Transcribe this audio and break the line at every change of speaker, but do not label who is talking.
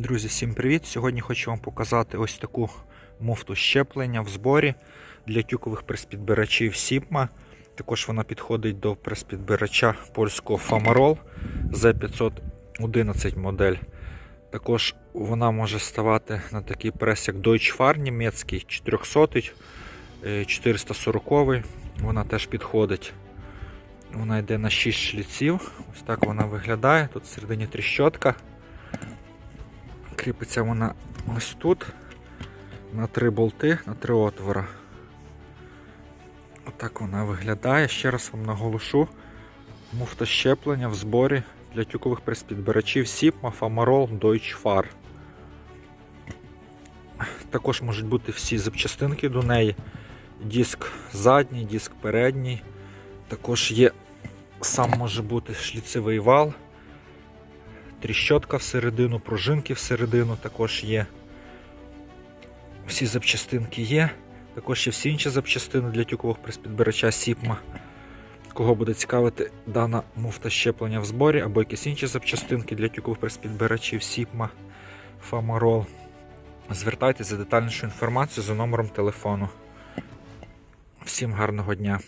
Друзі, всім привіт! Сьогодні хочу вам показати ось таку муфту щеплення в зборі для тюкових прес-підбирачів Sigma. Також вона підходить до прес-підбирача польського Famarol Z511 модель. Також вона може ставати на такий прес, як Deutsche Fahr німецький 400 е, 440 Вона теж підходить. Вона йде на 6 шліців. Ось так вона виглядає. Тут всередині тріщотка. Кріпиться вона ось тут. На три болти, на три отвора. Отак вона виглядає. Ще раз вам наголошу. Муфта щеплення в зборі для тюкових Sigma, Famarol, Deutsche Fahr. Також можуть бути всі запчастинки до неї. Диск задній, диск передній. Також є сам може бути шліцевий вал, тріщотка всередину, пружинки всередину також є. Всі запчастинки є. Також є всі інші запчастини для тюкових прес-підбирача Sigma. Кого буде цікавити дана муфта щеплення в зборі або якісь інші запчастинки для тюкових прес-підбирачів Sigma, Famarol. Звертайтеся за детальнішу інформацію за номером телефону. Всім гарного дня!